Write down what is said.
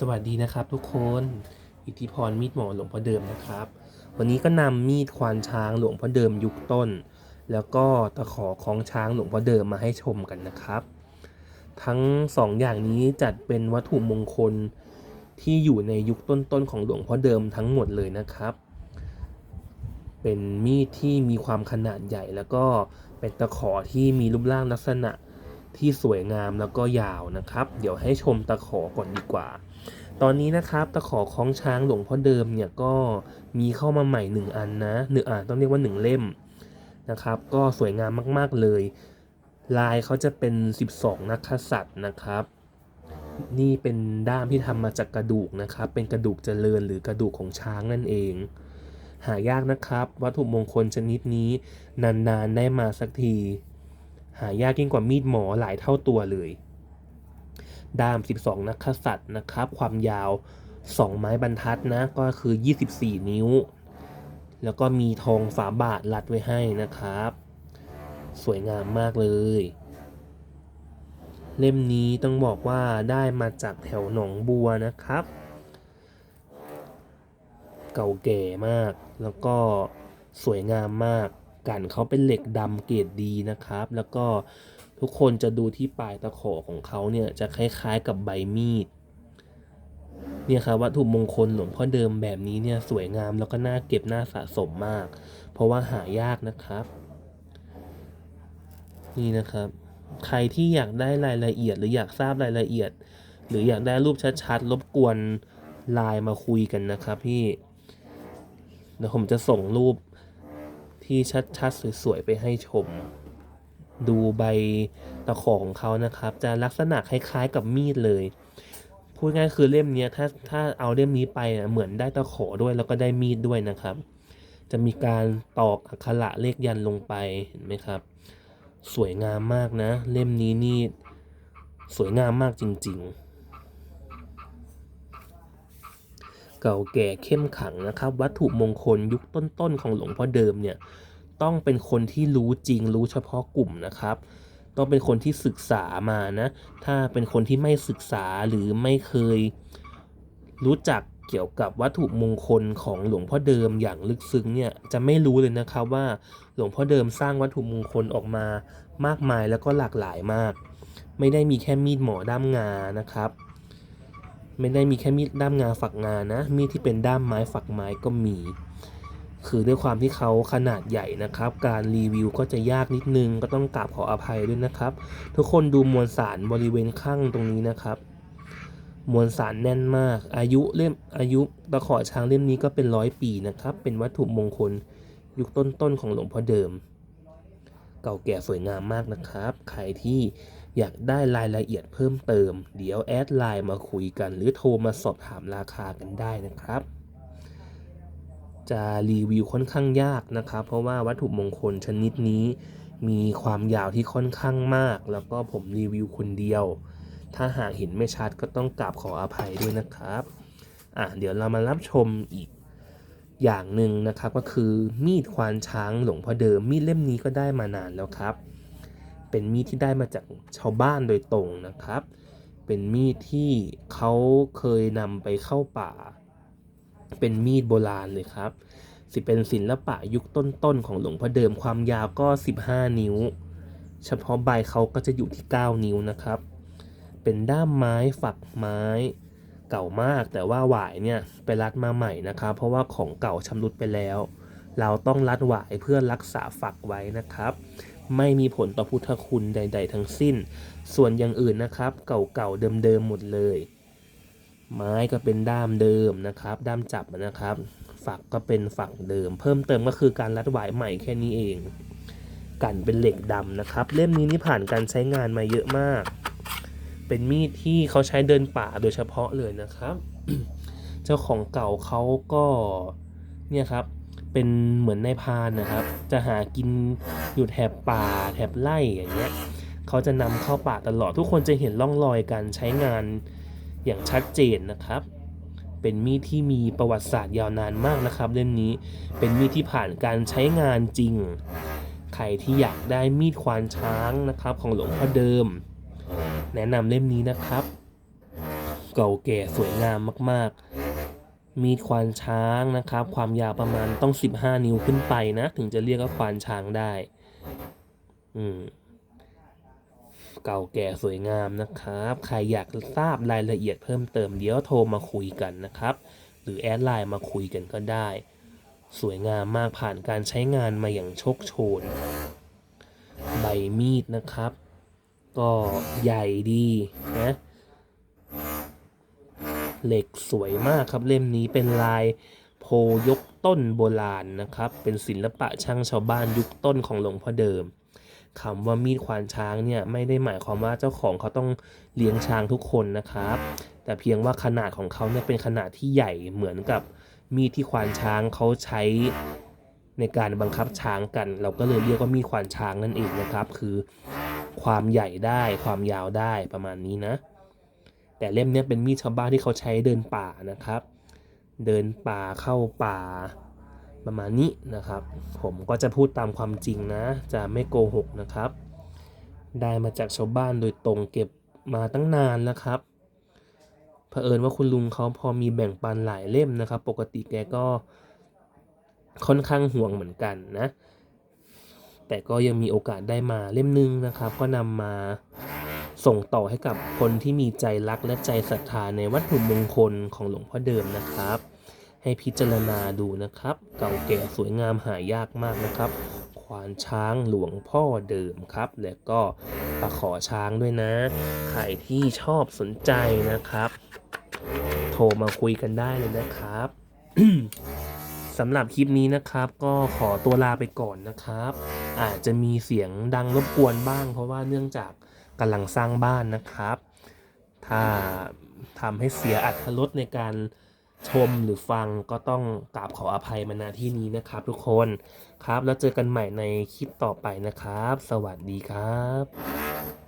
สวัสดีนะครับทุกคน อิทธิพรมีดหมอหลวงพ่อเดิมนะครับ วันนี้ก็นำมีดควานช้างหลวงพ่อเดิมยุคต้น แล้วก็ตะขอของช้างหลวงพ่อเดิมมาให้ชมกันนะครับ ทั้งสองอย่างนี้จัดเป็นวัตถุมงคลที่อยู่ในยุคต้นๆของหลวงพ่อเดิมทั้งหมดเลยนะครับ เป็นมีดที่มีความขนาดใหญ่แล้วก็เป็นตะขอที่มีรูปร่างลักษณะ ที่สวยงามแล้วก็ยาวนะครับ เดี๋ยวให้ชมตะขอก่อนดีกว่า ตอนนี้นะครับตะขอคล้องช้างหลวงพ่อเดิมเนี่ยก็มีเข้ามาใหม่หนึ่งอันนะหนึ่งอ่าต้องเรียกว่าหนึ่งเล่มนะครับ ก็สวยงามมากๆเลย ลายเขาจะเป็น 12 นักกษัตริย์นะครับ นี่เป็นด้ามที่ทำมาจากกระดูกนะครับ เป็นกระดูกเจริญหรือกระดูกของช้างนั่นเองหายากนะครับ วัตถุมงคลชนิดนี้นานๆได้มาสักที หายากยิ่งกว่ามีดหมอหลายเท่าตัวเลย ด้าม 12 นักขสัตว์นะครับ ความยาว 2 ไม้บรรทัดนะ ก็คือ 24 นิ้ว แล้วก็มีทองฝาบาทรัดไว้ให้นะครับ สวยงามมากเลย เล่มนี้ต้องบอกว่าได้มาจากแถวหนองบัวนะครับ เก่าแก่มาก แล้วก็สวยงามมาก กัน เขาเป็นเหล็กดำเกรดดีนะครับ แล้วก็ทุกคนจะดูที่ปลายตะขอของเขาเนี่ยจะคล้ายๆกับใบมีดเนี่ยครับวัตถุมงคลหลวงพ่อเดิมแบบนี้เนี่ยสวยงามแล้วก็น่าเก็บน่าสะสมมาก เพราะว่าหายากนะครับ นี่นะครับ ใครที่อยากได้รายละเอียดหรืออยากทราบรายละเอียด หรืออยากได้รูปชัดๆรบกวนไลน์มาคุยกันนะครับพี่เดี๋ยวผมจะส่งรูป ที่ชัดๆ สวยๆ ไปให้ชม ดูใบตะขอของเขานะครับ จะลักษณะคล้ายๆ กับมีดเลย พูดง่ายคือเล่มนี้ถ้าถ้าเอาเล่มนี้ไปอะเหมือนได้ตะขอด้วยแล้วก็ได้มีดด้วยนะครับ จะมีการตอกอักขระเลขยันลงไปเห็นไหมครับ สวยงามมากนะ เล่มนี้นี่สวยงามมากจริง ๆ เก่าแก่เข้มขังนะครับ วัตถุมงคลยุคต้นๆของหลวงพ่อเดิมเนี่ยต้องเป็นคนที่รู้จริงรู้เฉพาะกลุ่มนะครับ ต้องเป็นคนที่ศึกษามานะ ถ้าเป็นคนที่ไม่ศึกษาหรือไม่เคย รู้จักเกี่ยวกับวัตถุมงคลของหลวงพ่อเดิมอย่างลึกซึ้งเนี่ยจะไม่รู้เลยนะครับว่าหลวงพ่อเดิมสร้างวัตถุมงคลออกมามากมายแล้วก็หลากหลายมาก ไม่ได้มีแค่มีดหมอด้ามงานะครับ ไม่ได้มีแค่มีดด้ามงาฝักงานะ มีดที่เป็นด้ามไม้ฝักไม้ก็มี คือด้วยความที่เขาขนาดใหญ่นะครับ การรีวิวก็จะยากนิดนึง ก็ต้องกราบขออภัยด้วยนะครับ ทุกคนดูมวลสารบริเวณข้างตรงนี้นะครับ มวลสารแน่นมาก อายุเล่มอายุตะขอช้างเล่มนี้ก็เป็นร้อยปีนะครับ เป็นวัตถุมงคลยุคต้นๆของหลวงพ่อเดิม เก่าแก่สวยงามมากนะครับ ใครที่ อยากได้รายละเอียดเพิ่มเติม เดี๋ยวแอดไลน์มาคุยกัน หรือโทรมาสอบถามราคากันได้นะครับ จะรีวิวค่อนข้างยากนะครับ เพราะว่าวัตถุมงคลชนิดนี้มีความยาวที่ค่อนข้างมาก แล้วก็ผมรีวิวคนเดียว ถ้าหากเห็นไม่ชัดก็ต้องกราบขออภัยด้วยนะครับ อะเดี๋ยวเรามารับชมอีกอย่างหนึ่งนะครับก็คือมีดควานช้างหลวงพ่อเดิมมีดเล่มนี้ก็ได้มานานแล้วครับ เป็นมีดที่ได้มาจากชาวบ้านโดยตรงนะครับ เป็นมีดที่เขาเคยนำไปเข้าป่า เป็นมีดโบราณเลยครับสิเป็นศิลปะยุคต้นๆของหลวงพ่อเดิมความยาวก็ 15 นิ้ว เฉพาะใบเขาก็จะอยู่ที่ 9 นิ้วนะครับ เป็นด้ามไม้ฝักไม้เก่ามาก แต่ว่าหวายเนี่ยไปรัดมาใหม่นะครับ เพราะว่าของเก่าชำรุดไปแล้ว เราต้องรัดหวายเพื่อรักษาฝักไว้นะครับ ไม่มีผลต่อพุทธคุณใด ๆ ทั้งสิ้น ส่วนอย่างอื่นนะครับ เก่าๆเดิมๆหมดเลย ไม้ก็เป็นด้ามเดิมนะครับ ด้ามจับนะครับ ฝักก็เป็นฝักเดิม เพิ่มเติมก็คือการรัดหวายใหม่แค่นี้เอง กันเป็นเหล็กดำนะครับ เล่มนี้นี่ผ่านการใช้งานมาเยอะมาก เป็นมีดที่เขาใช้เดินป่าโดยเฉพาะเลยนะครับ เจ้าของเก่าเขาก็เนี่ยครับ เป็นเหมือนนายพานนะครับ จะหากินอยู่แถบป่าแถบไร่อย่างเงี้ยเขาจะนำเข้าป่าตลอดทุกคนจะเห็นร่องรอยการใช้งานอย่างชัดเจนนะครับ เป็นมีดที่มีประวัติศาสตร์ยาวนานมากนะครับ เล่มนี้เป็นมีดที่ผ่านการใช้งานจริง ใครที่อยากได้มีดควานช้างนะครับ ของหลวงพ่อเดิม แนะนำเล่มนี้นะครับ เก่าแก่สวยงามมากๆ มีดควานช้างนะครับ ความยาวประมาณต้อง 15 นิ้วขึ้นไปนะ ถึงจะเรียกว่าควานช้างได้ อืมเก่าแก่สวยงามนะครับ ใครอยากทราบรายละเอียดเพิ่มเติมเดี๋ยวโทรมาคุยกันนะครับ หรือแอดไลน์มาคุยกันก็ได้ สวยงามมากผ่านการใช้งานมาอย่างโชคโชน ใบมีดนะครับ ก็ใหญ่ดีนะ เหล็กสวยมากครับเล่มนี้เป็นลายโพยกต้นโบราณนะครับ เป็นศิลปะช่างชาวบ้านยุคต้นของหลวงพ่อเดิมคำว่ามีดควานช้างเนี่ยไม่ได้หมายความว่าเจ้าของเขาต้องเลี้ยงช้างทุกคนนะครับ แต่เพียงว่าขนาดของเขาเนี่ยเป็นขนาดที่ใหญ่เหมือนกับมีดที่ควานช้างเขาใช้ในการบังคับช้างกัน เราก็เลยเรียกว่ามีดควานช้างนั่นเองนะครับ คือความใหญ่ได้ความยาวได้ประมาณนี้นะ แต่เล่มนี้เป็นมีดชาวบ้านที่เขาใช้เดินป่านะครับ เดินป่าเข้าป่าประมาณนี้นะครับ ผมก็จะพูดตามความจริงนะ จะไม่โกหกนะครับ ได้มาจากชาวบ้านโดยตรงเก็บมาตั้งนานแล้วครับเผอิญว่าคุณลุงเขาพอมีแบ่งปันหลายเล่มนะครับ ปกติแกก็ค่อนข้างห่วงเหมือนกันนะ แต่ก็ยังมีโอกาสได้มาเล่มหนึงนะครับ ก็นำมา ส่งต่อให้กับคนที่มีใจรักและใจศรัทธาในวัตถุมงคลของหลวงพ่อเดิมนะครับ ให้พิจารณาดูนะครับ เก่าแก่สวยงามหายากมากนะครับ ควานช้างหลวงพ่อเดิมครับ และก็ตะขอช้างด้วยนะ ใครที่ชอบสนใจนะครับ โทรมาคุยกันได้เลยนะครับสำหรับคลิปนี้นะครับก็ขอตัวลาไปก่อนนะครับ อาจจะมีเสียงดังรบกวนบ้าง เพราะว่าเนื่องจาก กำลังสร้างบ้านนะครับ ถ้าทำให้เสียอัตรรสในการชมหรือฟังก็ต้องกราบขออภัยมาณที่นี้นะครับ ทุกคนครับแล้วเจอกันใหม่ในคลิปต่อไปนะครับ สวัสดีครับ